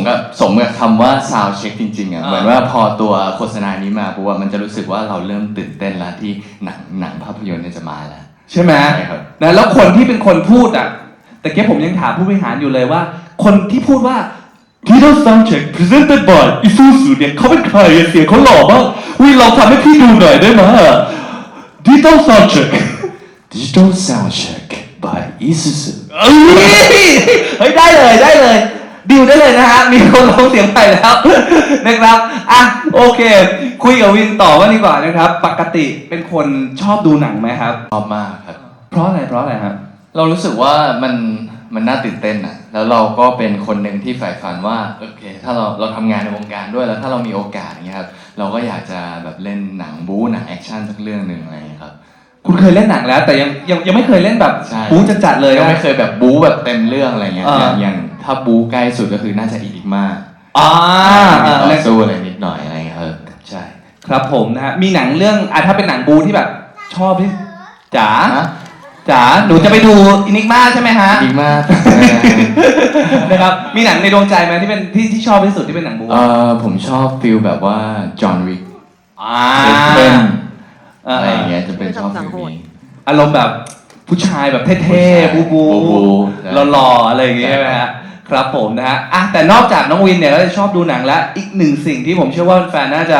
มกับสมกับคำว่า sound check จริงๆอะอ่าเหมือนว่าพอตัวโฆษณานี้มาปุ๊บอะมันจะรู้สึกว่าเราเริ่มตื่นเต้นแล้วที่หนังหนังภาพยนตร์เนี่ยจะมาแล้ว ใช่ไหมใช่ครับนะแล้วคนที่เป็นคนพูดอะแต่เกี้ผมยังถามผู้บริหารอยู่เลยว่า คนที่พูดว่า Digital Sound Check Presented by Isuzu เนี่ยเขาเป็นใครอะเสียงเขาหล่อมากวิลองทำให้พี่ดูหน่อยได้ไหม Digital Sound Check digital sound check by Isuzu เอ้ยเฮ้ยได้เลยได้เลย ดิวได้เลยนะฮะมีคนร้องเสียงไปแล้วนะครับอะโอเค คุยกับวินต่อว่าดีกว่านะครับ ปกติเป็นคนชอบดูหนังไหมครับ ชอบมากครับ เพราะอะไรเพราะอะไรครับเรารู้สึกว่ามันมันน่าตื่นเต้นอะ แล้วเราก็เป็นคนหนึ่งที่ใฝ่ฝันว่าโอเค ถ้าเราเราทำงานในวงการด้วยแล้วถ้าเรามีโอกาสอย่างเงี้ยครับเราก็อยากจะแบบเล่นหนังบู๊หนังแอคชั่นสักเรื่องหนึ่งอะไรอย่างเงี้ยครับคุณเคยเล่นหนังแล้ว แต่ยังยังยังไม่เคยเล่นแบบใช่บู๊จัดๆเลยยังนะ ไม่เคยแบบบู๊แบบเต็มเรื่องอะไรเงี้ยอ่าอย่างอย่าง ถ้าบู๊ใกล้สุดก็คือน่าจะอีลิกมาอ่ามีอ่าต่อเล่นสู้อะไรนิดหน่อยอะไรเงี้ยครับใช่ ครับผมนะฮะมีหนังเรื่องอะถ้าเป็นหนังบูที่แบบ ชอบที่จ๋าฮะจ๋าหนูจะไปดูอินิกมาใช่ไหมฮะดีมากนะครับมีหนังในดวงใจไหมที่เป็นที่ที่ชอบที่สุดที่เป็นหนังบูเออผมชอบฟิลแบบว่าจอห์นวิกอ่าเต้นอ่าอะไรอย่างเงี้ยจะเป็นชอบฟิลนี้อารมณ์แบบผู้ชายแบบเท่ผู้ชายๆบูบูบูบูใช่หล่อๆอะไรอย่างเงี้ยใช่ใช่ไหมฮะ ครับผมนะฮะอะแต่นอกจากน้องวินเนี่ยก็จะชอบดูหนังแล้วอีกหนึ่งสิ่งที่ผมเชื่อว่าแฟนๆน่าจะ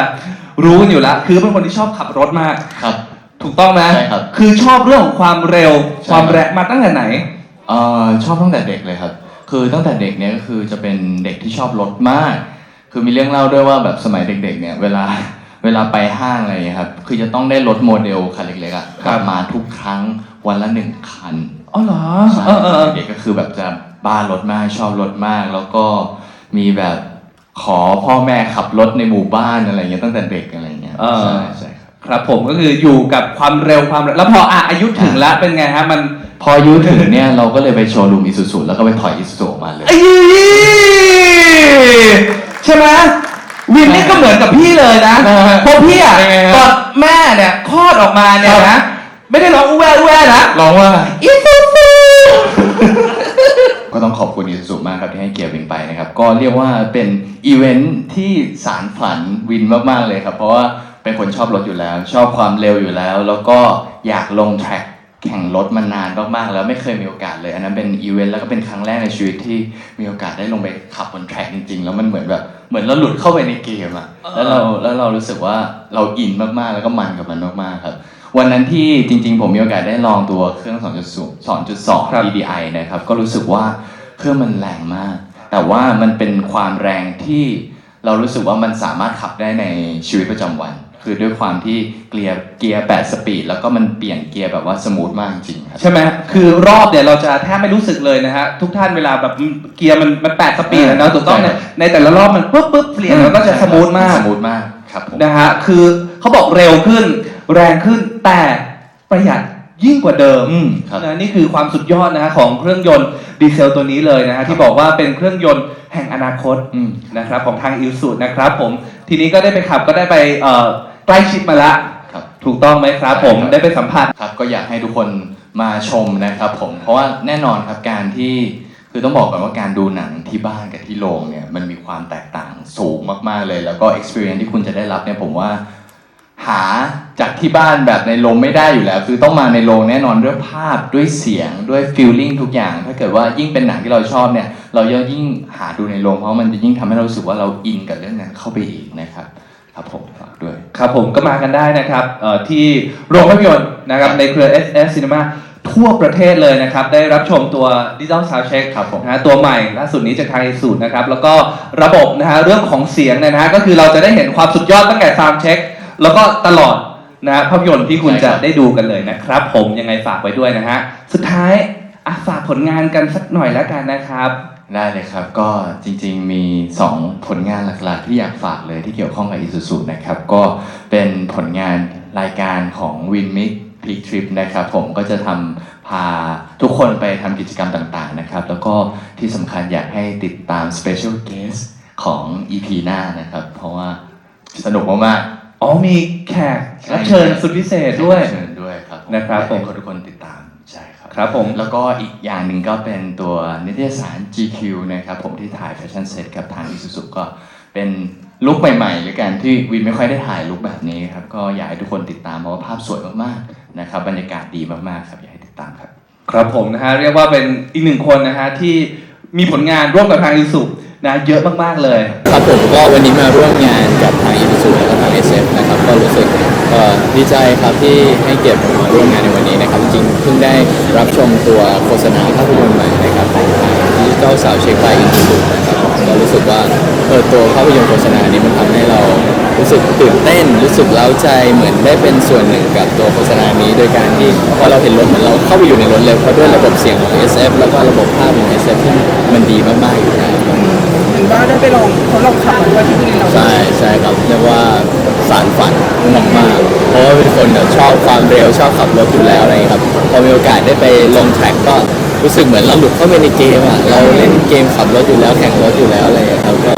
รู้กันอยู่แล้ว คือเป็นคนที่ชอบขับรถมาก ครับ ถูกต้องไหมใช่ครับคือชอบเรื่องของความเร็ว ใช่ความครับแรงมาตั้งแต่ไหน เออชอบตั้งแต่เด็กเลยครับ คือตั้งแต่เด็กเนี่ยก็คือจะเป็นเด็กที่ชอบรถมาก คือมีเรื่องเล่าด้วยว่าแบบสมัยเด็ก ๆ เนี่ยเวลาเวลาไปห้างอะไรอย่างเงี้ยครับ คือจะต้องได้รถโมเดลคันเล็กๆอะครับกลับมาทุกครั้งวันละหนึ่งคันอ๋อเหรอ ใช่เออเออเออ เด็กก็คือแบบจะ บ้ารถมากชอบรถมาก แล้วก็มีแบบขอพ่อแม่ขับรถในหมู่บ้านอะไรเงี้ยตั้งแต่เด็กอะไรเงี้ยเออ ใช่ใช่ครับครับผมก็คืออยู่กับความเร็วความแล้วพออะอายุถึงแล้วเป็นไงฮะมันพออายุถึงเนี่ยเราก็เลยไปโชว์รูมอิสุสุแล้วก็ไปถอยอิสุสุออกมาเลยไอ้ใช่ไหมวินนี่ก็เหมือนกับพี่เลยนะนะฮะเพราะพี่อะยังไงฮะตอนแม่เนี่ยคลอดออกมาเนี่ยครันะบไม่ได้ร้องอู้แว่อู้แว่นะร้องว่าอีซูซูก็ต้อง ขอบคุณอิสุสุมากครับที่ให้เกียรติวินไปนะครับ ก็เรียกว่าเป็นอีเวนท์ที่สารฝันวินมากๆเลยครับ เพราะว่าเป็นคนชอบรถอยู่แล้ว ชอบความเร็วอยู่แล้ว แล้วก็อยากลงแทร็กแข่งรถมานานมากๆแล้วไม่เคยมีโอกาสเลย อันนั้นเป็นอีเวนต์แล้วก็เป็นครั้งแรกในชีวิตที่มีโอกาสได้ลงไปขับบนแทร็กจริง ๆ แล้วมันเหมือนแบบเหมือนเราหลุดเข้าไปในเกมอะแล้วเราแล้วเรารู้สึกว่าเราอินมากๆแล้วก็มันกับมันมากๆครับวันนั้นที่จริงๆ ผมมีโอกาสได้ลองตัวเครื่อง 2.0 2.2 DDI นะครับ ก็รู้สึกว่า เครื่องมันแรงมาก แต่ว่ามันเป็นความแรงที่เรารู้สึกว่ามันสามารถขับได้ในชีวิตประจำวัน คือด้วยความที่เกียร์เกียร์8สปีดแล้วก็มันเปลี่ยนเกียร์แบบว่าสมูทมากจริงๆครับใช่ไหมคือรอบเนี่ยเราจะแทบไม่รู้สึกเลยนะฮะทุกท่านเวลาแบบเกียร์มันมันแปดสปีดอะเนอะถูกต้องเนี่ยในแต่ละรอบมันปุ๊บปุ๊บเปลี่ยนแล้วก็จะสมูทมากสมูทมากครับผมนะฮะคือเขาบอกเร็วขึ้นแรงขึ้นแต่ประหยัดยิ่งกว่าเดิมอืมครับนะนี่คือความสุดยอดนะฮะของเครื่องยนต์ ดีเซลตัวนี้เลยนะฮะที่บอกว่าเป็นเครื่องยนต์แห่งอนาคตอืมนะครับของทางอิลสูนะครับผมทีนี้ก็ได้ไปขับก็ได้ไปเอ่อใกล้ชิดมาละครับถูกต้องไหมครับผมใช่ครับได้ไปสัมผัสครับก็อยากให้ทุกคนมาชมนะครับผมเพราะว่าแน่นอนครับการที่คือต้องบอกก่อนว่าการดูหนังที่บ้านกับที่โรงเนี่ยมันมีความแตกต่างสูงมากๆเลย แล้วก็ experience ที่คุณจะได้รับเนี่ยผมว่าหา จากที่บ้านแบบในโรงไม่ได้อยู่แล้ว คือต้องมาในโรงแน่นอนด้วยภาพด้วยเสียงด้วย feeling ทุกอย่าง ถ้าเกิดว่ายิ่งเป็นหนังที่เราชอบเนี่ย เราจะยิ่งหาดูในโรงเพราะมันจะยิ่งทำให้เรารู้สึกว่าเราอินกับเรื่องนั้นเข้าไปอีกนะครับครับผมฝากด้วยครับผมก็มากันได้นะครับเอ่อที่โรงภาพยนตร์นะครับในเครือ SS Cinema ทั่วประเทศเลยนะครับ ได้รับชมตัว Digital Sound Check ครับผมนะฮะตัวใหม่ล่าสุดนี้จากทางอิสูตนะครับ แล้วก็ระบบนะฮะเรื่องของเสียงเนยนะฮะก็คือเราจะได้เห็นความสุดยอดตั้งแต่ Sound Check แล้วก็ตลอด นะภาพยนตร์ที่คุณจะได้ดูกันเลยนะครับ ผมยังไงฝากไว้ด้วยนะฮะสุดท้ายอะฝากผลงานกันสักหน่อยแล้วกันนะครับ ได้เลยครับก็จริงๆมี 2 ผลงานหลักๆ ที่อยากฝากเลยที่เกี่ยวข้องกับ Isuzu นะครับ ก็เป็นผลงานรายการของ w i n m i x Peak Trip นะครับผมก็จะทำพาทุกคนไปทำกิจกรรมต่างๆนะครับ แล้วก็ที่สำคัญอยากให้ติดตาม Special Guest ของ EP หน้านะครับ เพราะว่าสนุกมากๆ อ๋อมีแขกๆรับเชิญสุดพิเศษด้วย เชิญด้วยครับนะครับอยากให้ผมทุกคนติดตามใช่ครับ ครับผม แล้วก็อีกอย่างหนึ่งก็เป็นตัวนิตยสาร GQ นะครับผมที่ถ่ายแฟชั่นเซ็ตกับทาง Isuzu ก็เป็นลุคใหม่ๆหรือกันที่วินไม่ค่อยได้ถ่ายลุคแบบนี้ครับ ก็อยากให้ทุกคนติดตามเพราะว่าภาพสวยมากๆนะครับบรรยากาศดีมากๆครับอยากให้ติดตามครับ ครับผมนะฮะเรียกว่าเป็นอีกหนึ่งคนนะฮะที่มีผลงานร่วมกับทางอิสุนะเยอะมากๆเลย ครับผมก็วันนี้มาร่วมงานกับทางอี u ูแล้วก็ทาง SF นะครับก็รู้สึกดีใจครับที่ให้เกียรติผมมาร่วมงานในวันนี้นะครับจริงๆเพิ่งได้รับชมตัวโฆษณาภาพยนตร์ใหม่นะครับของทางดิจิตอลสาวเช็คไบอี u ูนะครับก็รู้สึกว่าเออตัวภาพยนตร์โฆษณานี้มันทำให้เรารู้สึกตื่นเต้นรู้สึกเล้าใจเหมือนได้เป็นส่วนหนึ่งกับตัวโฆษณานี้โดยการที่พอเราเห็นรถเหมือนเราเข้าไปอยู่ในรถเลยเพราะด้วยระบบเสียงของ SF แล้วก็ระบบภาพของ SF ที่มันดีมากๆอยู่แล้ว ว่าได้ไปลองทดลองขับมาด้วยที่บุรีรัมย์ใช่ใช่ครับเรียกว่าสารฝันมากๆเพราะว่าเป็นคนแบบชอบความเร็วชอบขับรถอยู่แล้วอะไรอย่างเงี้ยครับพอมีโอกาสได้ไปลงแทร็กก็รู้สึกเหมือนเราหลุดเข้าไปในเกมอะเราเล่นเกมขับรถอยู่แล้วแข่งรถอยู่แล้วอะไรอย่างเงี้ยครับก็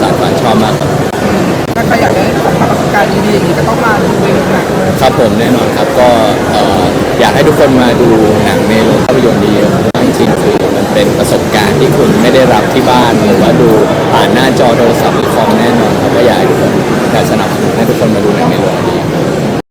สารฝันชอบมากครับถ้าใครอยากได้ของประสบการณ์ดีๆอย่างนี้ก็ต้องมาดูเวทีหนักเลยครับผมแน่นอนครับก็เอ่ออยากให้ทุกคนมาดูหนังในโรงภาพยนตร์เยอะๆ เป็นประสบการณ์ที่คุณไม่ได้รับที่บ้านหรือว่าดูผ่านหน้าจอโทรศัพท์หรือคอมแน่นอนครับก็อยากให้ทุกคนอยาสนับสนุนให้ทุกคนมาดูในังในโรงดี